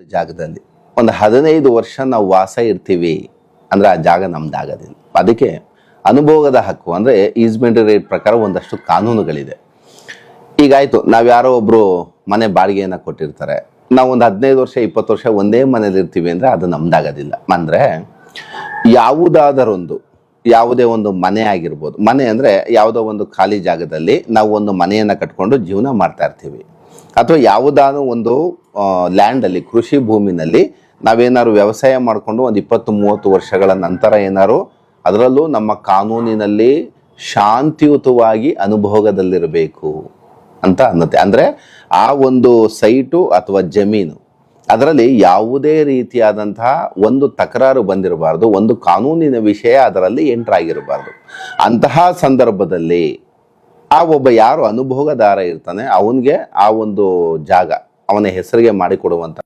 ಒಂದು ಜಾಗದಲ್ಲಿ. ಒಂದು ಹದಿನೈದು ವರ್ಷ ನಾವು ವಾಸ ಇರ್ತೀವಿ ಅಂದರೆ ಆ ಜಾಗ ನಮ್ದಾಗೋದಿಲ್ಲ ಅದಕ್ಕೆ ಅನುಭೋಗದ ಹಕ್ಕು ಅಂದರೆ ಈಸ್ಮೆಂಟ್ ರೇಟ್ ಪ್ರಕಾರ ಒಂದಷ್ಟು ಕಾನೂನುಗಳಿದೆ. ಈಗಾಯಿತು ನಾವು ಯಾರೋ ಒಬ್ಬರು ಮನೆ ಬಾಡಿಗೆಯನ್ನು ಕೊಟ್ಟಿರ್ತಾರೆ. ನಾವು ಒಂದು ಹದಿನೈದು ವರ್ಷ, ಇಪ್ಪತ್ತು ವರ್ಷ ಒಂದೇ ಮನೇಲಿ ಇರ್ತೀವಿ ಅಂದರೆ ಅದು ನಮ್ದಾಗೋದಿಲ್ಲ ಅಂದರೆ ಯಾವುದಾದರೊಂದು, ಯಾವುದೇ ಒಂದು ಮನೆ ಆಗಿರ್ಬೋದು. ಮನೆ ಅಂದರೆ ಯಾವುದೋ ಒಂದು ಖಾಲಿ ಜಾಗದಲ್ಲಿ ನಾವು ಒಂದು ಮನೆಯನ್ನು ಕಟ್ಕೊಂಡು ಜೀವನ ಮಾಡ್ತಾ ಇರ್ತೀವಿ. ಅಥವಾ ಯಾವುದಾದ್ರೂ ಒಂದು ಲ್ಯಾಂಡ್ ಅಲ್ಲಿ, ಕೃಷಿ ಭೂಮಿನಲ್ಲಿ ನಾವೇನಾದ್ರು ವ್ಯವಸಾಯ ಮಾಡಿಕೊಂಡು ಒಂದು ಇಪ್ಪತ್ತು, ಮೂವತ್ತು ವರ್ಷಗಳ ನಂತರ ಏನಾದ್ರು ಅದರಲ್ಲೂ ನಮ್ಮ ಕಾನೂನಿನಲ್ಲಿ ಶಾಂತಿಯುತವಾಗಿ ಅನುಭೋಗದಲ್ಲಿರಬೇಕು ಅಂತ ಅನ್ನತ್ತೆ. ಅಂದ್ರೆ ಆ ಒಂದು ಸೈಟು ಅಥವಾ ಜಮೀನು ಅದರಲ್ಲಿ ಯಾವುದೇ ರೀತಿಯಾದಂತಹ ಒಂದು ತಕರಾರು ಬಂದಿರಬಾರ್ದು, ಒಂದು ಕಾನೂನಿನ ವಿಷಯ ಅದರಲ್ಲಿ ಎಂಟ್ರಾಗಿರಬಾರ್ದು ಅಂತಹ ಸಂದರ್ಭದಲ್ಲಿ ಆ ಒಬ್ಬ ಯಾರು ಅನುಭೋಗದಾರ ಇರ್ತಾನೆ ಅವನಿಗೆ ಆ ಒಂದು ಜಾಗ ಅವನ ಹೆಸರಿಗೆ ಮಾಡಿಕೊಡುವಂತ